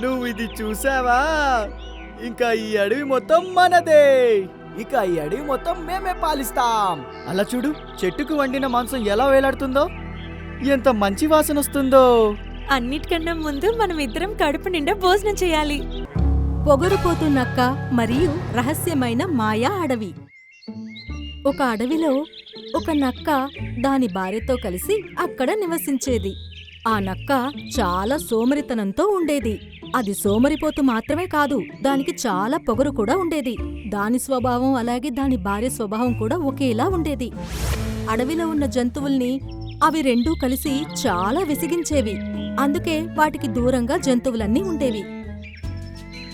నువ్వు ఇది చూసావా? ఇంకా ఈ అడవి మొత్తం మనదే. ఇక ఈ అడవి మొత్తం మేమే పాలిస్తాం. అలా చూడు చెట్టుకు వండిన మాంసం ఎలా వేలాడుతుందో? ఎంత మంచి వాసన వస్తుందో. అన్నిటికన్నా ముందు మనం ఇద్దరం కడుపు నిండా భోజనం చేయాలి. పొగరుపోతు నక్క మరియు రహస్యమైన మాయా అడవి. ఒక అడవిలో ఒక నక్క దాని భార్యతో కలిసి అక్కడ నివసించేది. ఆ నక్క చాలా సోమరితనంతో ఉండేది. అది సోమరిపోతు మాత్రమే కాదు దానికి చాలా పొగరు కూడా ఉండేది. దాని స్వభావం అలాగే దాని భార్య స్వభావం కూడా ఒకేలా ఉండేది. అడవిలో ఉన్న జంతువుల్ని అవి రెండూ కలిసి చాలా విసిగించేవి. అందుకే వాటికి దూరంగా జంతువులన్నీ ఉండేవి.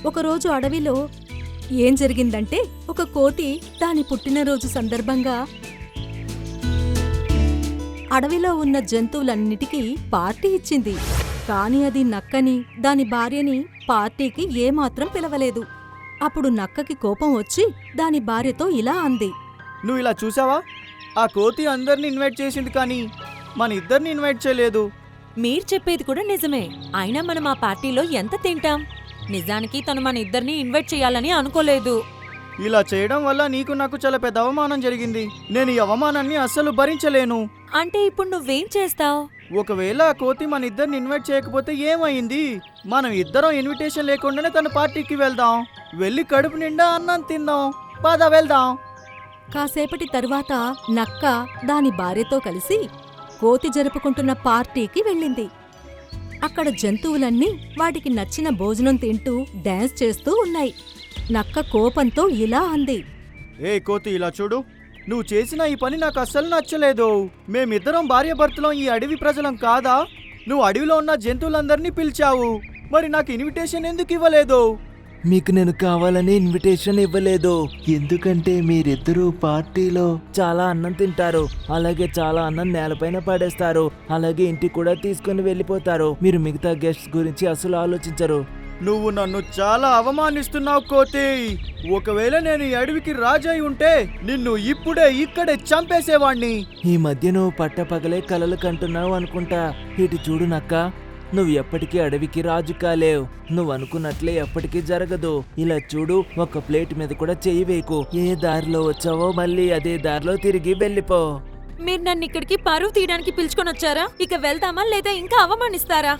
ఒకరోజు అడవిలో ఏం జరిగిందంటే ఒక కోతి దాని పుట్టినరోజు సందర్భంగా అడవిలో ఉన్న జంతువులన్నిటికీ పార్టీ ఇచ్చింది. కాని అది నక్కని దాని భార్యని పార్టీకి ఏమాత్రం పిలవలేదు. అప్పుడు నక్కకి కోపం వచ్చి దాని భార్యతో ఇలా అంది. నువ్వు ఇలా చూసావా? ఆ కోతి అందరిని ఇన్వైట్ చేసింది కానీ మన ఇద్దరిని ఇన్వైట్ చేయలేదు. మీరు చెప్పేది కూడా నిజమే. అయినా మనం ఆ పార్టీలో ఎంత తింటాం? నిజానికి తను మన ఇద్దరిని ఇన్వైట్ చేయాలని అనుకోలేదు. ఇలా చేయడం వల్ల నీకు నాకు చాలా పెద్ద అవమానం జరిగింది. నేను ఈ అవమానాన్ని అస్సలు భరించలేను. అంటే ఇప్పుడు నువ్వేం చేస్తావ్? ఒకవేళ ఆ కోతి మన ఇద్దరిని ఇన్వైట్ చేయకపోతే ఏమైంది? మనం ఇద్దరం ఇన్విటేషన్ లేకుండానే తన పార్టీకి వెళ్దాం. వెళ్ళి కడుపు నిండా అన్నం తిందాం. పద వెళ్దాం. కాసేపటి తరువాత నక్క దాని భార్యతో కలిసి కోతి జరుపుకుంటున్న పార్టీకి వెళ్ళింది. అక్కడ జంతువులన్నీ వాటికి నచ్చిన భోజనం తింటూ డాన్స్ చేస్తూ ఉన్నాయి. నక్క కోపంతో ఇలా అంది. ఏ కోతి ఇలా చూడు. నువ్వు చేసిన ఈ పని నాకు అస్సలు నచ్చలేదు. మేమిద్దరం భార్యాభర్తలం ఈ అడవి ప్రజలం కాదా? నువ్వు అడవిలో ఉన్న జంతువులందరినీ పిలిచావు. మరి నాకు ఇన్విటేషన్ ఎందుకు ఇవ్వలేదు? మీకు నేను కావాలని ఇన్విటేషన్ ఇవ్వలేదు. ఎందుకంటే మీరిద్దరూ పార్టీలో చాలా అన్నం తింటారు. అలాగే చాలా అన్నం నేలపైన పడేస్తారు. అలాగే ఇంటికి కూడా తీసుకుని వెళ్ళిపోతారు. మీరు మిగతా గెస్ట్స్ గురించి అసలు ఆలోచించరు. నువ్వు నన్ను చాలా అవమానిస్తున్నావు కోతి. ఒకవేళ నేను ఈ అడవికి రాజై ఉంటే నిన్ను ఇప్పుడే ఇక్కడే చంపేసేవాణ్ణి. ఈ మధ్య నువ్వు పట్టపగలే కలలు కంటున్నావు అనుకుంటా. ఇటు చూడు నక్క నువ్వు ఎప్పటికీ అడవికి రాజు కాలేవు. నువ్వు అనుకున్నట్లే ఎప్పటికీ జరగదు. ఇలా చూడు ఒక ప్లేట్ మీద కూడా చెయ్యి వేయకు. ఏ దారిలో వచ్చావో మళ్ళీ అదే దారిలో తిరిగి వెళ్ళిపో. మీరు నన్ను ఇక్కడికి పరువు తీయడానికి పిలుచుకొని వచ్చారా? ఇక వెళ్తామా లేదా ఇంకా అవమానిస్తారా?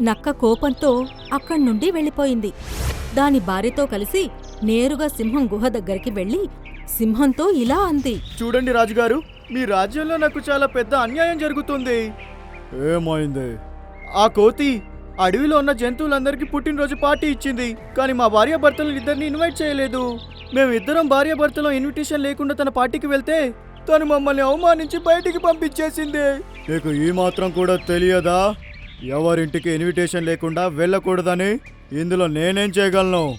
నక్క కోపంతో అక్కడి నుండి వెళ్ళిపోయింది. దాని భార్యతో కలిసి నేరుగా సింహం గుహ దగ్గరికి వెళ్ళి సింహంతో ఇలా అంది. చూడండి రాజుగారు మీ రాజ్యంలో నాకు చాలా పెద్ద అన్యాయం జరుగుతుంది. ఏమైంది? ఆ కోతి అడవిలో ఉన్న జంతువులందరికీ పుట్టినరోజు పార్టీ ఇచ్చింది కానీ మా భార్యాభర్తలను ఇద్దరిని ఇన్వైట్ చేయలేదు. మేమిద్దరం భార్యాభర్తలో ఇన్విటేషన్ లేకుండా తన పార్టీకి వెళ్తే తను మమ్మల్ని అవమానించి బయటికి పంపించేసింది. నీకు ఈ మాత్రం కూడా తెలియదా? ఎవరింటికి ఇన్విటేషన్ లేకుండా వెళ్ళకూడదని ఇందులో నేనేం చేయగలను?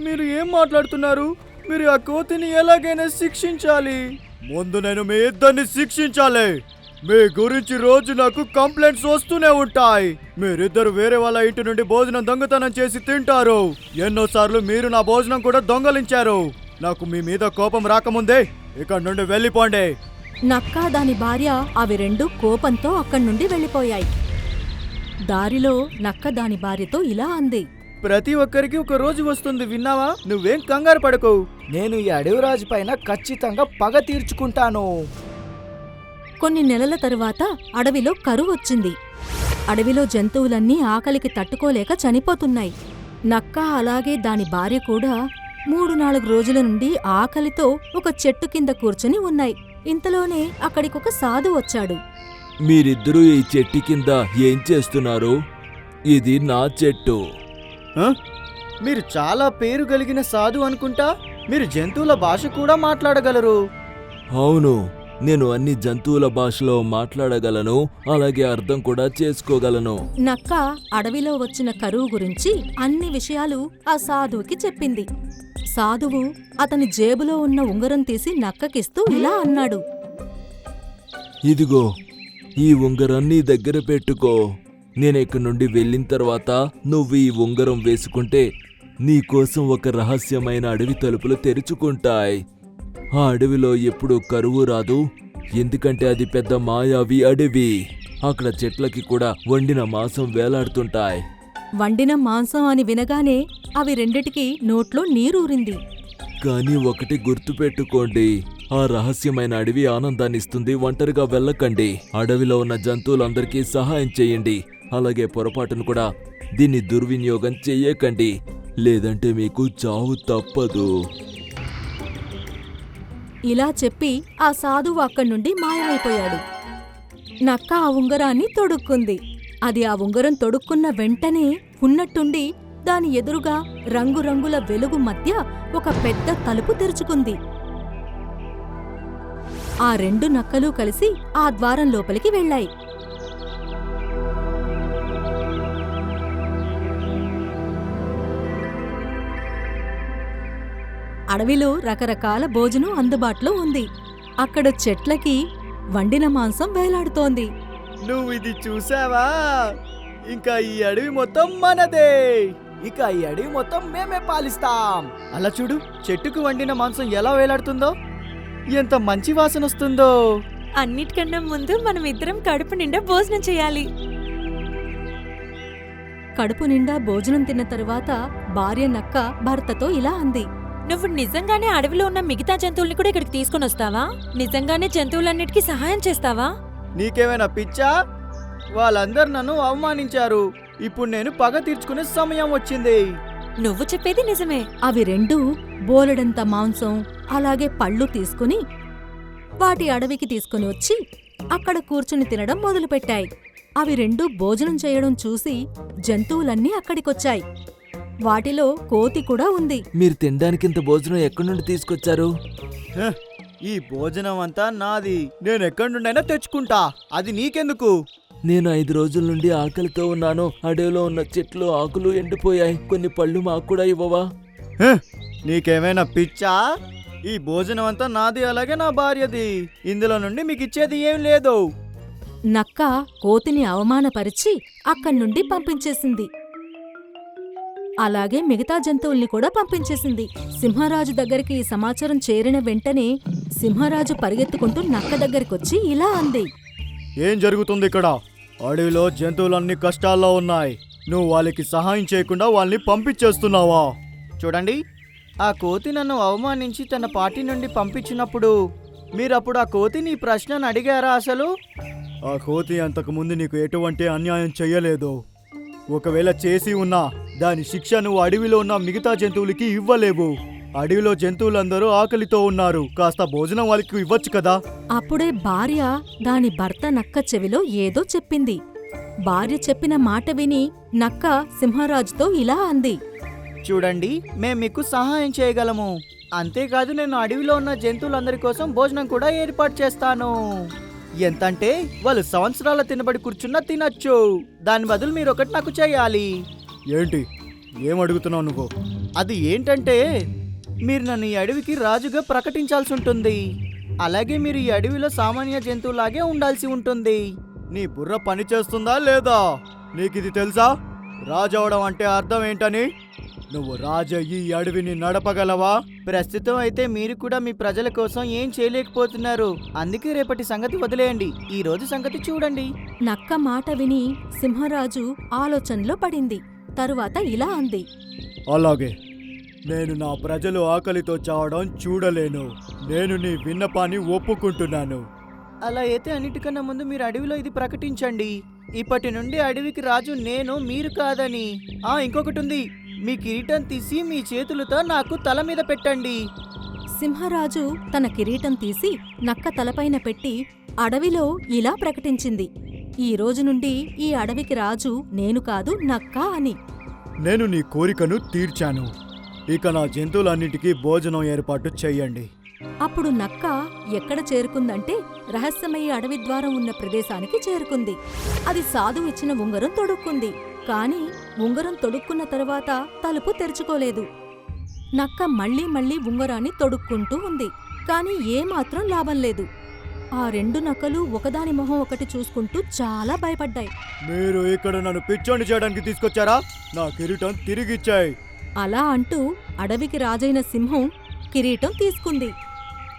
మీరు ఏం మాట్లాడుతున్నారు? మీరు ఆ కోతిని ఎలాగైనా శిక్షించాలి. ముందు నేను మీ ఇద్దరిని శిక్షించాలి. మీ గురించి రోజు నాకు కంప్లైంట్స్ వస్తూనే ఉంటాయి. మీరిద్దరు వేరే వాళ్ళ ఇంటి నుండి భోజనం దొంగతనం చేసి తింటారు. ఎన్నోసార్లు మీరు నా భోజనం కూడా దొంగలించారు. నాకు మీ మీద కోపం రాకముందే ఇక్కడ నుండి వెళ్ళిపోండి. నక్క దాని భార్య అవి రెండు కోపంతో అక్కడి నుండి వెళ్ళిపోయాయి. దారిలో నక్క దాని భార్యతో ఇలా అంది. ప్రతి ఒక్కరికి ఒక రోజు వస్తుంది విన్నావా? నువ్వేం కంగారు పడకు. నేను ఈ అడవి రాజు పైన ఖచ్చితంగా పగ తీర్చుకుంటాను. కొన్ని నెలల తరువాత అడవిలో కరువు వచ్చింది. అడవిలో జంతువులన్నీ ఆకలికి తట్టుకోలేక చనిపోతున్నాయి. నక్క అలాగే దాని భార్య కూడా మూడు నాలుగు రోజుల నుండి ఆకలితో ఒక చెట్టు కింద కూర్చుని ఉన్నాయి. ఇంతలోనే అక్కడికొక సాధు వచ్చాడు. మీరిద్దరూ ఈ చెట్టు కింద ఏం చేస్తున్నారు? ఇది నా చెట్టు. ఆ? మీరు చాలా పేరు కలిగిన సాధు అనుకుంటా మీరు జంతువుల భాష కూడా మాట్లాడగలరు. అవును నేను అన్ని జంతువుల భాషలో మాట్లాడగలను అలాగే అర్థం కూడా చేసుకోగలను. నక్క అడవిలో వచ్చిన కరువు గురించి అన్ని విషయాలు ఆ సాధువుకి చెప్పింది. సాధువు అతని జేబులో ఉన్న ఉంగరం తీసి నక్కకిస్తూ ఇలా అన్నాడు. ఇదిగో ఈ ఉంగరం నీ దగ్గర పెట్టుకో. నేను ఇక్కడి నుండి వెళ్ళిన తర్వాత నువ్వు ఈ ఉంగరం వేసుకుంటే నీకోసం ఒక రహస్యమైన అడవి తలుపులు తెరుచుకుంటాయి. ఆ అడవిలో ఎప్పుడు కరువు రాదు. ఎందుకంటే అది పెద్ద మాయావి అడవి. అక్కడ చెట్లకి కూడా వండిన మాంసం వేలాడుతుంటాయి. వండిన మాంసం అని వినగానే అవి రెండిటికి నోట్లో నీరూరింది. కానీ ఒకటి గుర్తుపెట్టుకోండి. ఆ రహస్యమైన అడవి ఆనందాన్నిస్తుంది ఒంటరిగా వెళ్ళకండి. అడవిలో ఉన్న జంతువులందరికీ సహాయం చేయండి. అలాగే పొరపాటును కూడా దీన్ని దుర్వినియోగం చెయ్యకండి లేదంటే మీకు చావు తప్పదు. ఇలా చెప్పి ఆ సాధువు అక్కడి నుండి మాయమైపోయాడు. నక్క ఆ ఉంగరాన్ని తొడుక్కుంది. అది ఆ ఉంగరం తొడుక్కున్న వెంటనే ఉన్నట్టుండి దాని ఎదురుగా రంగురంగుల వెలుగు మధ్య ఒక పెద్ద తలుపు తెరుచుకుంది. ఆ రెండు నక్కలు కలిసి ఆ ద్వారం లోపలికి వెళ్ళాయి. అడవిలో రకరకాల భోజనం అందుబాటులో ఉంది. అక్కడ చెట్లకి వండిన మాంసం వేలాడుతోంది. నువ్వు ఇది చూసావా? ఇంకా ఈ అడవి మొత్తం మనదే. ఇక ఈ అడవి మొత్తం మేమే పాలిస్తాం. అలా చూడు చెట్టుకు వండిన మాంసం ఎలా వేలాడుతుందో? ఎంత మంచి వాసన వస్తుందో. అన్నిటికన్నా ముందు మనం ఇద్దరం కడుపు నిండా భోజనం చేయాలి. కడుపు నిండా భోజనం తిన్న తరువాత భార్య నక్క భర్తతో ఇలా అంది. నువ్వు నిజంగానే అడవిలో ఉన్న మిగతా జంతువుల్ని కూడా ఇక్కడికి తీసుకొని వస్తావా? నిజంగానే జంతువులన్నిటికీ సహాయం చేస్తావా? నీకేమైనా పిచ్చా? వాళ్ళందరూ నన్ను అవమానించారు. ఇప్పుడు నేను పగ తీర్చుకునే సమయం వచ్చింది. నువ్వు చెప్పేది నిజమే. అవి రెండూ బోలెడంత మాంసం అలాగే పళ్ళు తీసుకుని వాటి అడవికి తీసుకుని వచ్చి అక్కడ కూర్చుని తినడం మొదలుపెట్టాయి. అవి రెండూ భోజనం చేయడం చూసి జంతువులన్నీ అక్కడికొచ్చాయి. వాటిలో కోతి కూడా ఉంది. మీరు తినడానికి ఇంత భోజనం ఎక్కడి నుండి తీసుకొచ్చారు? హ, ఈ భోజనం అంతా నాది. నేను ఎక్కడి నుండైనా తెచ్చుకుంటా. అది నీకెందుకు? నేను ఐదు రోజుల నుండి ఆకలితో ఉన్నాను. అడవిలో ఉన్న చెట్లు ఆకులు ఎండిపోయాయి. కొన్ని పళ్ళు మాకు కూడా ఇవ్వవా? హ, నీకేమైనా పిచ్చా? ఈ భోజనం అంతా నాది అలాగే నా భార్యది. ఇందులో నుండి మీకు ఇచ్చేది ఏం లేదు. నక్క కోతిని అవమానపరిచి అక్కడి నుండి పంపించేసింది. అలాగే మిగతా జంతువుల్ని కూడా పంపించేసింది. సింహరాజు దగ్గరికి ఈ సమాచారం చేరిన వెంటనే సింహరాజు పరిగెత్తుకుంటూ నక్క దగ్గరికొచ్చి ఇలా అంది. ఏం జరుగుతుంది ఇక్కడ? అడవిలో జంతువులన్నీ కష్టాల్లో ఉన్నాయి. నువ్వు వాళ్ళకి సహాయం చేయకుండా వాళ్ళని పంపించేస్తున్నావా? చూడండి ఆ కోతి నన్ను అవమానించి తన పార్టీ నుండి పంపించినప్పుడు మీరప్పుడు ఆ కోతిని ఈ ప్రశ్నను అడిగారా అసలు? ఆ కోతి అంతకు ముందు నీకు ఎటువంటి అన్యాయం చెయ్యలేదు ఒకవేళ చేసి ఉన్నా దాని శిక్ష నువ్వు అడవిలో ఉన్న మిగతా జంతువులకి ఇవ్వలేవు. అడవిలో జంతువులందరూ ఆకలితో ఉన్నారు. కాస్త భోజనం వాళ్ళకి ఇవ్వచ్చు కదా? అప్పుడే భార్య దాని భర్త నక్క చెవిలో ఏదో చెప్పింది. భార్య చెప్పిన మాట విని నక్క సింహరాజుతో ఇలా అంది. చూడండి మేము మీకు సహాయం చేయగలము. అంతేకాదు నేను అడవిలో ఉన్న జంతువులందరి కోసం భోజనం కూడా ఏర్పాటు చేస్తాను. ఎంతంటే వాళ్ళు సంవత్సరాల తినబడి కూర్చున్నా తినచ్చు. దాని బదులు మీరు ఒకటి నాకు చేయాలి. ఏంటి? ఏం అడుగుతున్నావు నువ్వు? అది ఏంటంటే మీరు నన్ను ఈ అడవికి రాజుగా ప్రకటించాల్సి ఉంటుంది. అలాగే మీరు ఈ అడవిలో సామాన్య జంతువులాగే ఉండాల్సి ఉంటుంది. నీ బుర్ర పని చేస్తుందా లేదా? నీకు ఇది తెలుసా? రాజు అవడం అంటే అర్థం ఏంటని? నువ్వు రాజ ఈ అడవిని నడపగలవా? ప్రస్తుతం అయితే మీరు కూడా మీ ప్రజల కోసం ఏం చేయలేకపోతున్నారు. అందుకే రేపటి సంగతి వదిలేయండి. ఈ రోజు సంగతి చూడండి. నక్క మాట విని సింహరాజు ఆలోచనలో పడింది. తరువాత ఇలా అంది. అలాగే. నేను నా ప్రజలు ఆకలితో చావడం చూడలేను. నేను నీ విన్నపాన్ని ఒప్పుకుంటున్నాను. అలా అయితే అన్నిటికన్నా ముందు మీరు అడవిలో ఇది ప్రకటించండి. ఇప్పటి నుండి అడవికి రాజు నేను మీరు కాదని. ఆ ఇంకొకటి ఉంది మీ కిరీటం తీసి మీ చేతులతో నాకు తల మీద పెట్టండి. సింహరాజు తన కిరీటం తీసి నక్క తలపైన పెట్టి అడవిలో ఇలా ప్రకటించింది. ఈ రోజు నుండి ఈ అడవికి రాజు నేను కాదు నక్క అని. నేను నీ కోరికను తీర్చాను. ఇక నా జంతువులన్నిటికీ భోజనం ఏర్పాటు చెయ్యండి. అప్పుడు నక్క ఎక్కడ చేరుకుందంటే రహస్యమయ్యే అడవి ద్వారం ఉన్న ప్రదేశానికి చేరుకుంది. అది సాధువు ఇచ్చిన ఉంగరం తొడుక్కుంది. కాని ఉంగరం తొడుక్కున్న తరువాత తలుపు తెరుచుకోలేదు. నక్క మళ్ళీ మళ్ళీ ఉంగరాన్ని తొడుక్కుంటూ ఉంది. కాని ఏమాత్రం లాభం లేదు. ఆ రెండు నక్కలు ఒకదాని మొహం ఒకటి చూసుకుంటూ చాలా భయపడ్డాయి. మీరు ఇక్కడ నన్ను పిచ్చోండి చేయడానికి తీసుకొచ్చారా? నా కిరీటం తిరిగిచ్చాయి. అలా అంటూ అడవికి రాజైన సింహం కిరీటం తీసుకుంది.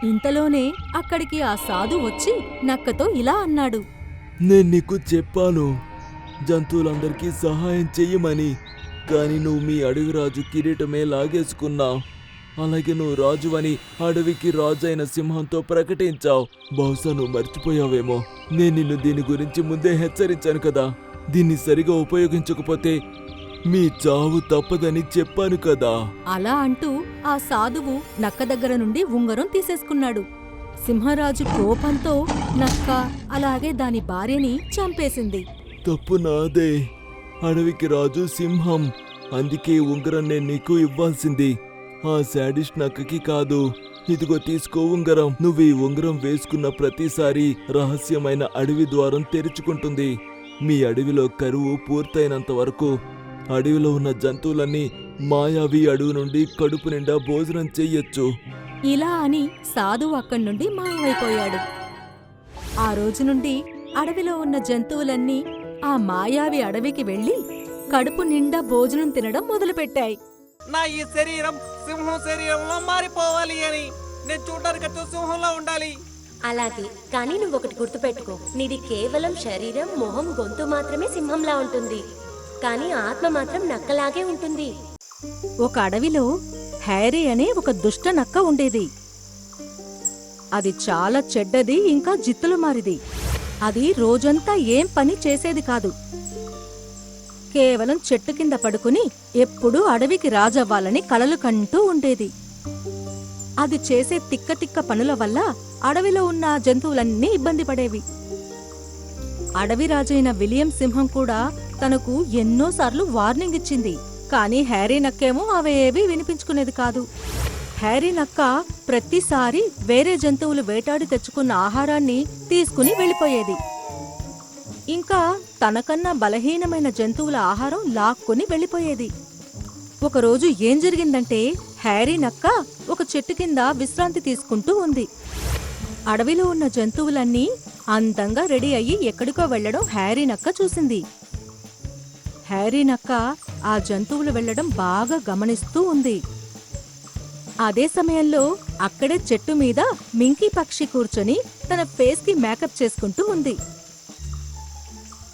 ఇంతలోనే అక్కడికి ఆ సాధు వచ్చి నక్కతో ఇలా అన్నాడు. నేను నీకు చెప్పాను జంతువులందరికీ సహాయం చెయ్యమని కానీ నువ్వు మీ అడవి రాజు కిరీటమే లాగేసుకున్నావు. అలాగే నువ్వు రాజువని అడవికి రాజు అయిన సింహంతో ప్రకటించావు. బహుశా నువ్వు మర్చిపోయావేమో. నేను నిన్ను దీని గురించి ముందే హెచ్చరించాను కదా. దీన్ని సరిగా ఉపయోగించకపోతే మీ చావు తప్పదని చెప్పాను కదా. అలా అంటూ ఆ సాధువు నక్క దగ్గర నుండి ఉంగరం తీసేసుకున్నాడు. సింహరాజు కోపంతో నక్క అలాగే దాని భార్యని చంపేసింది. తప్పు నాదే. అడవికి రాజు సింహం. అందుకే ఉంగరం నేను నీకు ఇవ్వాల్సింది. ఆ శాడిస్ట్ నక్కకి కాదు. ఇదిగో తీసుకో ఉంగరం. నువ్వు ఈ ఉంగరం వేసుకున్న ప్రతిసారి రహస్యమైన అడవి ద్వారం తెరుచుకుంటుంది. మీ అడవిలో కరువు పూర్తయినంత వరకు అడవిలో ఉన్న జంతువులన్నీ మాయావి అడవి నుండి కడుపు నిండా భోజనం చెయ్యొచ్చు. ఇలా అని సాధువు అక్కడి నుండి మాయమైపోయాడు. ఆ రోజు నుండి అడవిలో ఉన్న జంతువులన్నీ ఆ మాయావి అడవికి వెళ్ళి కడుపు నిండా భోజనం తినడం మొదలుపెట్టాయి. నా ఈ శరీరం సింహం శరీరంలో మారిపోవాలి అని నేను చూడడానికి సింహంలో ఉండాలి. అలాగే కానీ నువ్వొకటి గుర్తుపెట్టుకో. నీది కేవలం శరీరం మొహం గొంతు మాత్రమే సింహంలా ఉంటుంది. కానీ ఆత్మ మాత్రం నక్కలాగే ఉంటుంది. ఒక అడవిలో హ్యారీ అనే ఒక దుష్ట నక్క ఉండేది. అది చాలా చెడ్డది ఇంకా జిత్తులు మారిది. అది రోజంతా ఏం పని చేసేది కాదు. కేవలం చెట్టు కింద పడుకుని ఎప్పుడూ అడవికి రాజవ్వాలని కలలు కంటూ ఉండేది. అది చేసే తిక్క తిక్క పనుల వల్ల అడవిలో ఉన్న జంతువులన్నీ ఇబ్బంది పడేవి. అడవి రాజైన విలియం సింహం కూడా తనకు ఎన్నోసార్లు వార్నింగ్ ఇచ్చింది. కానీ హ్యారీ నక్కేమో అవేవి వినిపించుకునేది కాదు. హ్యారీ నక్క ప్రతిసారి వేరే జంతువులు వేటాడి తెచ్చుకున్న ఆహారాన్ని తీసుకుని వెళ్ళిపోయేది. ఇంకా తనకన్నా బలహీనమైన జంతువుల ఆహారం లాక్కుని వెళ్ళిపోయేది. ఒకరోజు ఏం జరిగిందంటే హ్యారీ నక్క ఒక చెట్టు కింద విశ్రాంతి తీసుకుంటూ ఉంది. అడవిలో ఉన్న జంతువులన్నీ అందంగా రెడీ అయ్యి ఎక్కడికో వెళ్ళడం హ్యారీ నక్క చూసింది. హ్యారీ నక్క ఆ జంతువులు వెళ్ళడం బాగా గమనిస్తూ ఉంది. అదే సమయంలో అక్కడే చెట్టు మీద మింకీ పక్షి కూర్చొని తన ఫేస్కి మేకప్ చేసుకుంటూ ఉంది.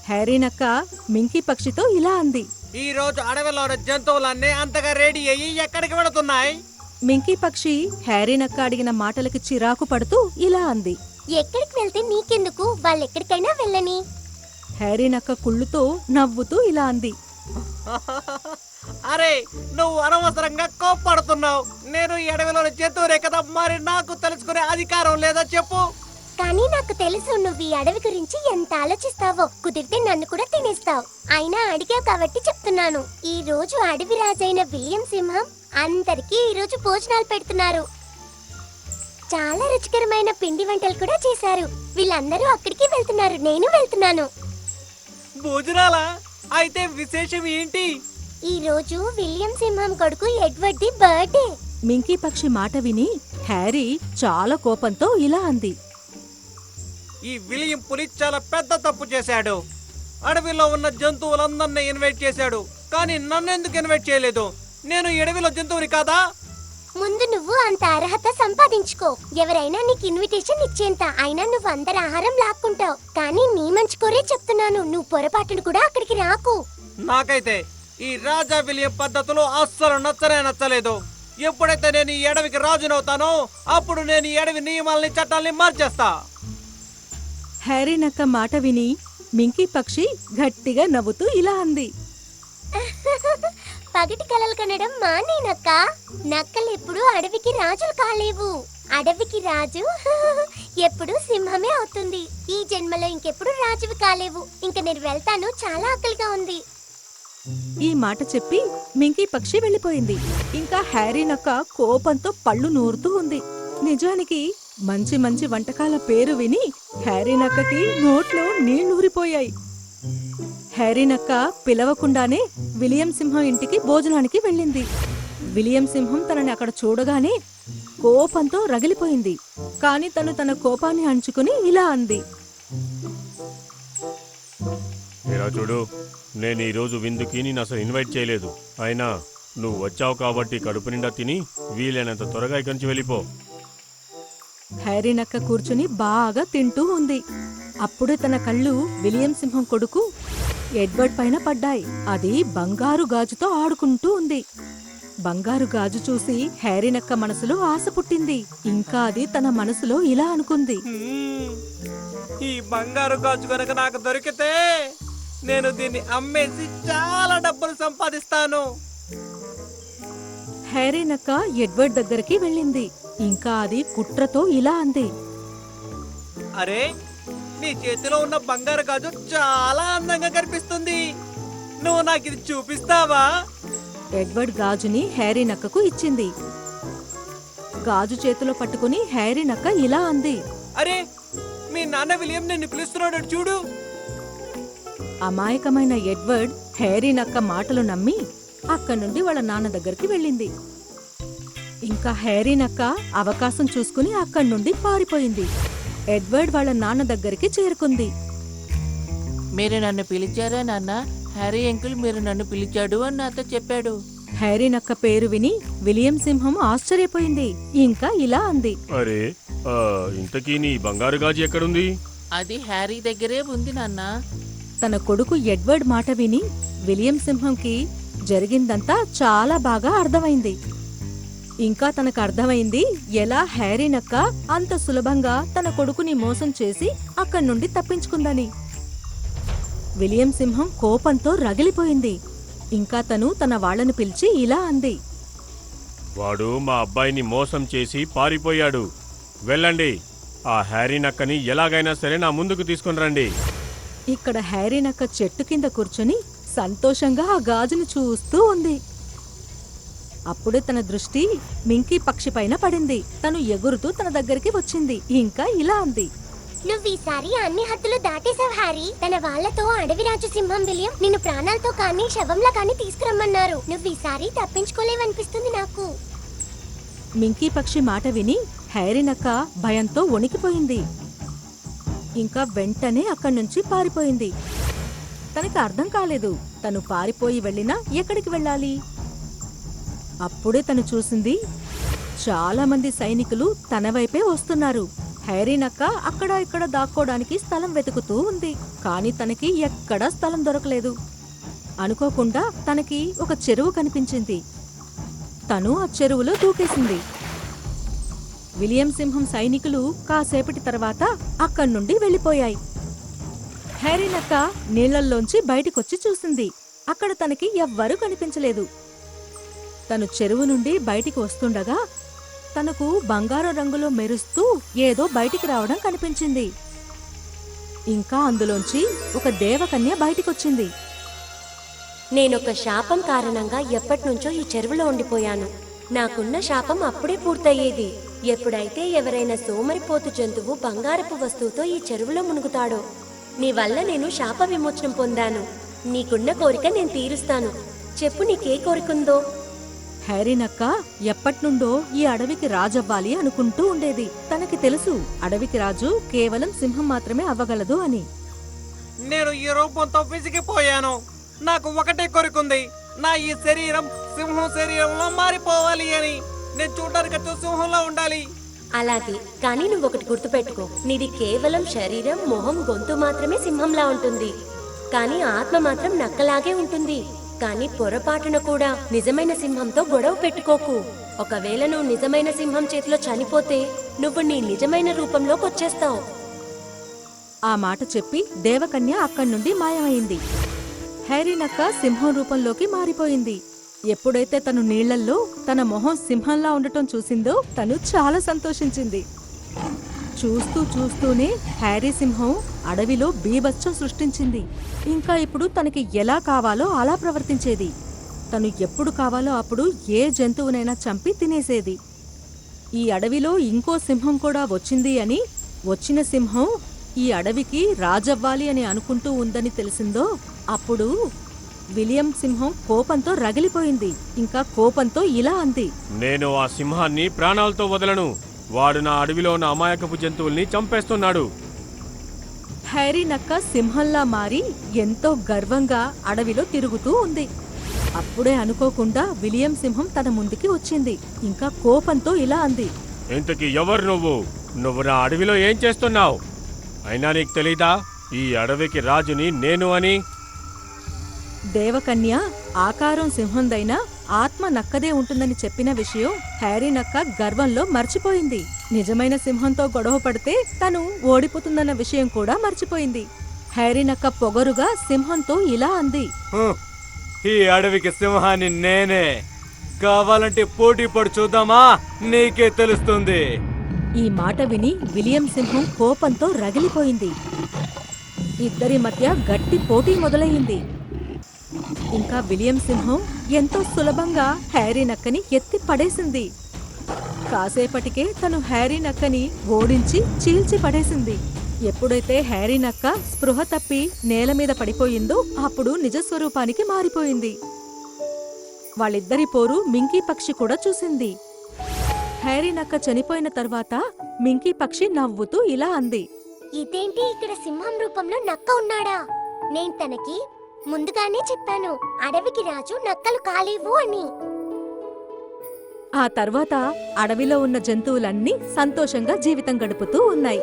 హ్యారీ నక్క మింకీ పక్షితో ఇలా అంది. ఈ రోజు అడవిలో జంతువులన్నీ అంతగా రెడీ అయ్యి ఎక్కడికి వెళుతున్నాయి? మింకీ పక్షి హ్యారీ నక్క అడిగిన మాటలకి చిరాకు పడుతూ ఇలా అంది. ఎక్కడికి వెళ్తే నీకెందుకు? వాళ్ళు ఎక్కడికైనా వెళ్ళని. హ్యారీ నక్క కుళ్ళుతో నవ్వుతూ ఇలా అంది. అరే నువ్వు అనవసరంగా కోప్పడుతున్నావు. నేను ఈ అడవిలోని జంతువులే కదా మరి నాకు తెలుసుకునే అధికారం లేదా చెప్పు. కానీ నాకు తెలుసు నువ్వు ఈ అడవి గురించి ఎంత ఆలోచిస్తావో. కుదిరితే నన్ను కూడా తినేస్తావు. అయినా అడిగావు కాబట్టి చెప్తున్నాను. ఈ రోజు అడవి రాజైన విలియం సింహం అందరికీ ఈ రోజు భోజనాలు పెడుతున్నారు. చాలా రుచికరమైన పిండి వంటలు కూడా చేశారు. వీళ్ళందరూ అక్కడికి వెళ్తున్నారు. నేను వెళ్తున్నాను. భోజనాలా? అయితే విశేషం ఏంటి? ఈ రోజు విలియం సింహం కొడుకు ఎడ్వర్డ్ ది బర్త్డే. మింకీ పక్షి మాట విని హ్యారీ చాలా కోపంతో ఇలా అంది. ఈ విలియం పులి చాలా పెద్ద తప్పు చేశాడు. అడవిలో ఉన్న జంతువులందరినీ ఇన్వైట్ చేశాడు. కానీ నన్ను ఎందుకు ఇన్వైట్ చేయలేదు? నేను ఈ అడవిలో జంతువుని కాదా? ముందు నువ్వు అంత అర్హత సంపాదించుకో. ఎవరైనా నీకు ఇన్విటేషన్ ఇచ్చేంత అయినా నువ్వు అందరి ఆహారం లాక్కుంటావు. కానీ నీ మంచి కోరే చెప్తున్నాను. నువ్వు పొరపాటును కూడా అక్కడికి రాకు. నాకైతే ఈ రాజా విలియం పద్ధతులు అస్సలు నచ్చనే నచ్చలేదు. ఎప్పుడైతే నేను ఈ అడవికి రాజునవుతానో అప్పుడు నేను ఈ అడవి నియమాల్ని చట్టాల్ని మార్చేస్తా. హ్యారీ నక్క మాట విని మింకీ పక్షి గట్టిగా నవ్వుతూ ఇలా అంది. పగటి కలలు కనడం మానే నక్క నక్కలు ఎప్పుడు అడవికి రాజులు కాలేవు. అడవికి రాజు ఎప్పుడు సింహమే అవుతుంది. ఈ జన్మలో ఇంకెప్పుడు రాజువి కాలేవు. ఇంక నేను వెళ్తాను చాలా ఆకలిగా ఉంది. ఈ మాట చెప్పి మింకీ పక్షి వెళ్ళిపోయింది. ఇంకా హ్యారీ నక్క కోపంతో పళ్ళు నూరుతూ ఉంది. నిజానికి మంచి మంచి వంటకాల పేరు విని హ్యారీ నక్కకి నోట్లో నీళ్ళూరిపోయాయి. హ్యారీ నక్క పిలవకుండానే విలియం సింహం ఇంటికి భోజనానికి వెళ్ళింది. విలియం సింహం తనని అక్కడ చూడగానే కోపంతో రగిలిపోయింది. కాని తను తన కోపాన్ని అణుచుకుని ఇలా అంది. ఇలా చూడు నేను ఈరోజు విందుకి నేను అసలు ఇన్వైట్ చేయలేదు. అయినా నువ్వు వచ్చావు కాబట్టి కడుపు నిండా తిని వీలైనంత త్వరగా ఇక్కడి నుంచి వెళ్ళిపో. హ్యారీ నక్క కూర్చుని బాగా తింటూ ఉంది. అప్పుడే తన కళ్ళు విలియం సింహం కొడుకు ఎడ్వర్డ్ పైన పడ్డాయి. అది బంగారు గాజుతో ఆడుకుంటూ ఉంది. బంగారు గాజు చూసి హ్యారీ నక్క మనసులో ఆశ పుట్టింది. ఇంకా అది తన మనసులో ఇలా అనుకుంది. ఈ బంగారు గాజు కనుక నాకు దొరికితే నేను దీన్ని అమ్మేసి చాలా డబ్బులు సంపాదిస్తాను. హ్యారీ నక్క ఎడ్వర్డ్ దగ్గరికి వెళ్ళింది. ఇంకా అది కుట్రతో ఇలా అంది. అరే నీ చేతిలో ఉన్న బంగారు గాజు చాలా అందంగా కనిపిస్తుంది. నువ్వు నాకు ఇది చూపిస్తావా? ఎడ్వర్డ్ గాజుని హ్యారీ నక్కకు ఇచ్చింది. గాజు చేతిలో పట్టుకుని హ్యారీ నక్క ఇలా అంది. అరే మీ నాన్న విలియం నిన్ను పిలుస్తున్నాడు చూడు. అమాయకమైన ఎడ్వర్డ్ హ్యారీ నక్క మాటలు నమ్మి అక్కడి నుండి వాళ్ళ నాన్న దగ్గరికి వెళ్ళింది. ఇంకా హ్యారీ నక్క అవకాశం చూసుకుని అక్కడి నుండి పారిపోయింది. ఎడ్వర్డ్ వాళ్ళ నాన్న దగ్గరికి చేరుకుంది. మీరు నన్ను పిలిచారా నాన్న? హ్యారీ అంకుల్ మీరు నన్ను పిలిచాడు అని నాతో చెప్పాడు. హ్యారీ నక్క పేరు విని విలియం సింహం ఆశ్చర్యపోయింది. ఇంకా ఇలా అంది. అరే ఆ, ఇంతకీ నీ బంగారు గాజు ఎక్కడుంది? అది హ్యారీ దగ్గరే ఉంది నాన్న. తన కొడుకు ఎడ్వర్డ్ మాట విని విలియం సింహంకి జరిగిందంతా చాలా బాగా అర్థమైంది. ఇంకా తనకు అర్థమైంది ఎలా హ్యారీ నక్క అంత సులభంగా తన కొడుకుని మోసం చేసి అక్కడి నుండి తప్పించుకుందని. విలియం సింహం కోపంతో రగిలిపోయింది. ఇంకా తను తన వాళ్ళను పిలిచి ఇలా అంది. వాడు మా అబ్బాయిని మోసం చేసి పారిపోయాడు. వెళ్ళండి. ఆ హ్యారీ నక్కని ఎలాగైనా సరే నా ముందుకు తీసుకుని రండి. ఇక్కడ హ్యారీ నక్క చెట్టు కింద కూర్చొని సంతోషంగా ఆ గాజును చూస్తూ ఉంది. అప్పుడే తన దృష్టి మింకీ పక్షి పైన పడింది. తను ఎగురుతూ తన దగ్గరికి వచ్చింది. ఇంకా ఇలా అంది. నువ్వు ఈసారి అన్ని హద్దులు దాటేశావు హ్యారీ తన వాళ్ళతో అడవి రాజు సింహం విలియం నిన్ను ప్రాణాలతో కానీ శవంలా కానీ తీసుకురమ్మన్నారు. నువ్వు ఈసారి తప్పించుకోలేవనిపిస్తుంది నాకు. మింకీ పక్షి మాట విని హ్యారీ నక్క భయంతో వణికిపోయింది. ఇంకా వెంటనే అక్కడి నుంచి పారిపోయింది. తనకి అర్థం కాలేదు. తను పారిపోయి వెళ్ళినా ఎక్కడికి వెళ్ళాలి? అప్పుడే తను చూసింది చాలా మంది సైనికులు తన వైపే వస్తున్నారు. హైరీనక్క అక్కడ ఇక్కడ దాక్కోడానికి స్థలం వెతుకుతూ ఉంది. కానీ తనకి ఎక్కడా స్థలం దొరకలేదు. అనుకోకుండా తనకి ఒక చెరువు కనిపించింది. తను ఆ చెరువులో దూకేసింది. విలియం సింహం సైనికులు కాసేపటి తర్వాత అక్కడి నుండి వెళ్ళిపోయాయి. హైరీనక్క నీళ్ళల్లోంచి బయటికొచ్చి చూసింది. అక్కడ తనకి ఎవ్వరూ కనిపించలేదు. తను చెరువు నుండి బయటికి వస్తుండగా తనకు బంగారు రంగులో మెరుస్తూ ఏదో బయటికి రావడం కనిపించింది. ఇంకా అందులోంచి ఒక దేవకన్య బయటికొచ్చింది. నేనొక శాపం కారణంగా ఎప్పటినుంచో ఈ చెరువులో ఉండిపోయాను. నాకున్న శాపం అప్పుడే పూర్తయ్యేది. ఎప్పుడైతే ఎవరైనా సోమరిపోతు జంతువు బంగారపు వస్తువుతో ఈ చెరువులో మునుగుతాడో నీ వల్ల నేను శాప విమోచనం పొందాను. నీకున్న కోరిక నేను తీరుస్తాను. చెప్పు నీకే కోరికుందో? హ్యారీ నక్క ఎప్పట్నుండో ఈ అడవికి రాజవ్వాలి అనుకుంటూ ఉండేది. తనకి తెలుసు అడవికి రాజు కేవలం సింహం మాత్రమే అవ్వగలదు అని. నేను ఈ రూపంతో విసిగిపోయాను. నాకు ఒకటే కోరికుంది. నా ఈ శరీరం సింహం శరీరంలో మారిపోవాలి అని. నేను చూడడానికి సింహంలో ఉండాలి. అలాగే కానీ నువ్వు ఒకటి గుర్తుపెట్టుకో. నీది కేవలం శరీరం మొహం గొంతు మాత్రమే సింహంలా ఉంటుంది. కానీ ఆత్మ మాత్రం నక్కలాగే ఉంటుంది. కానీ పొరపాటున కూడా నిజమైన సింహంతో గొడవ పెట్టుకోకు. ఒకవేళ నువ్వు నిజమైన సింహం చేతిలో చనిపోతే నువ్వు నీ నిజమైన రూపంలోకి వచ్చేస్తావు. ఆ మాట చెప్పి దేవకన్య అక్కడి నుండి మాయమైంది. హ్యారీ నక్క సింహం రూపంలోకి మారిపోయింది. ఎప్పుడైతే తను నీళ్ళల్లో తన మొహం సింహంలా ఉండటం చూసిందో తను చాలా సంతోషించింది. చూస్తూ చూస్తూనే హ్యారీ సింహం అడవిలో బీభత్సం సృష్టించింది. ఇంకా ఇప్పుడు తనకి ఎలా కావాలో అలా ప్రవర్తించేది. తను ఎప్పుడు కావాలో అప్పుడు ఏ జంతువునైనా చంపి తినేసేది. ఈ అడవిలో ఇంకో సింహం కూడా వచ్చింది అని వచ్చిన సింహం ఈ అడవికి రాజవ్వాలి అని అనుకుంటూ ఉందని తెలిసిందో అప్పుడు విలియం సింహం కోపంతో రగిలిపోయింది. ఇంకా కోపంతో ఇలా అంది. నేను ఆ సింహాన్ని ప్రాణాలతో వదలను. వాడు నా అడవిలో ఉన్న అమాయకపు జంతువుల్ని చంపేస్తున్నాడు. హ్యారీ నక్క సింహంలా మారి ఎంతో గర్వంగా అడవిలో తిరుగుతూ ఉంది. అప్పుడే అనుకోకుండా విలియం సింహం తన ముందుకి వచ్చింది. ఇంకా కోపంతో ఇలా అంది. ఇంతకీ ఎవరు నువ్వు? నువ్వు నా అడవిలో ఏం చేస్తున్నావు? అయినా నీకు తెలీదా? ఈ అడవికి రాజుని నేను అని? దేవకన్య ఆకారం సింహందైనా ఆత్మ నక్కదే ఉంటుందని చెప్పిన విషయం హ్యారీ నక్క గర్వంలో మర్చిపోయింది. నిజమైన సింహంతో గొడవ పడితే తను ఓడిపోతుందన్న విషయం కూడా మర్చిపోయింది. హ్యారీ నక్క పొగరుగా సింహంతో ఇలా అంది. ఈ అడవికి సింహాన్ని నేనే. కావాలంటే పోటీ పడి చూద్దామా? నీకే తెలుస్తుంది. ఈ మాట విని విలియం సింహం కోపంతో రగిలిపోయింది. ఇద్దరి మధ్య గట్టి పోటీ మొదలయ్యింది ఇంకా విలియం సింహం ఎంతో సులభంగా హ్యారీ నక్కని ఎత్తి పడేసింది. కాసేపటికే తను హ్యారీ నక్కని ఓడించి చీల్చి పడేసింది. ఎప్పుడైతే హ్యారీ నక్క స్పృహ తప్పి నేల మీద పడిపోయిందో అప్పుడు నిజస్వరూపానికి మారిపోయింది. వాళ్ళిద్దరి పోరు మింకీ పక్షి కూడా చూసింది. హ్యారీ నక్క చనిపోయిన తర్వాత మింకీ పక్షి నవ్వుతూ ఇలా అంది. ఇదేంటి ఇక్కడ సింహం రూపంలో నక్క ఉన్నాడా? నేను తనకి ముందుగానే చెప్పాను అడవికి రాజు నక్కలు కాలేవు అని. ఆ తర్వాత అడవిలో ఉన్న జంతువులన్నీ సంతోషంగా జీవితం గడుపుతూ ఉన్నాయి.